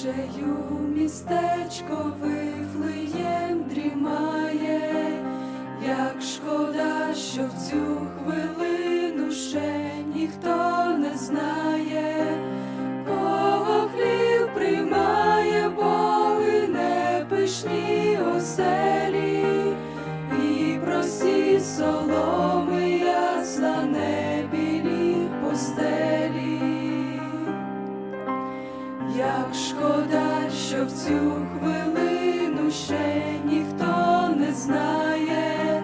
тишею містечко вифлеєм дрімає, як шкода, що в цю хвилину ще ніхто. шкода, що в цю хвилину ще ніхто не знає,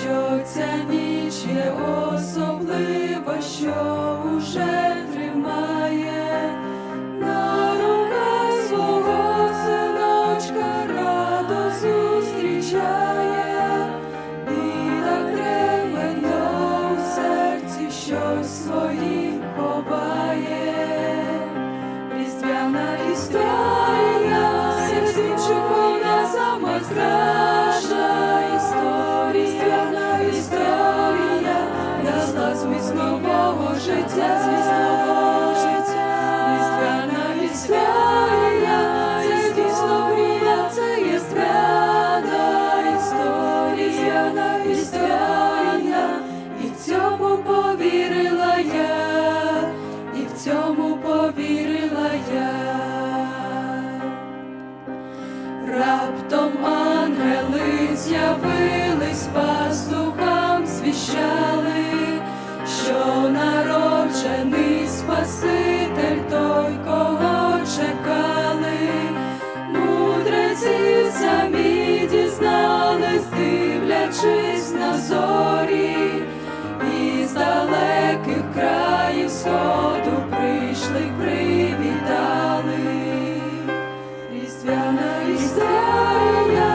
що ця ніч є особлива, що. дала зміст нового життя, зміст нового. зорі, і з далеких країв сходу прийшли, привітали, різдвяна історія,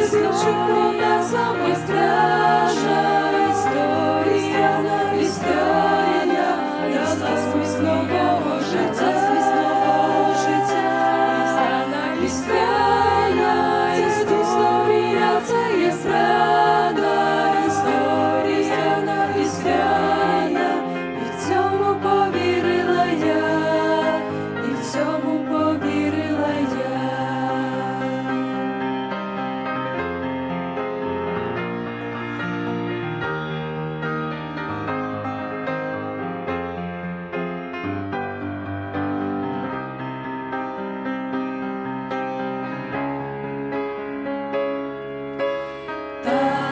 історія саме страшна історія, історія, ясна смісного життя, смісного життя, історія.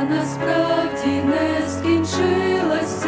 насправді не скінчилась.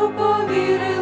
бо повіри.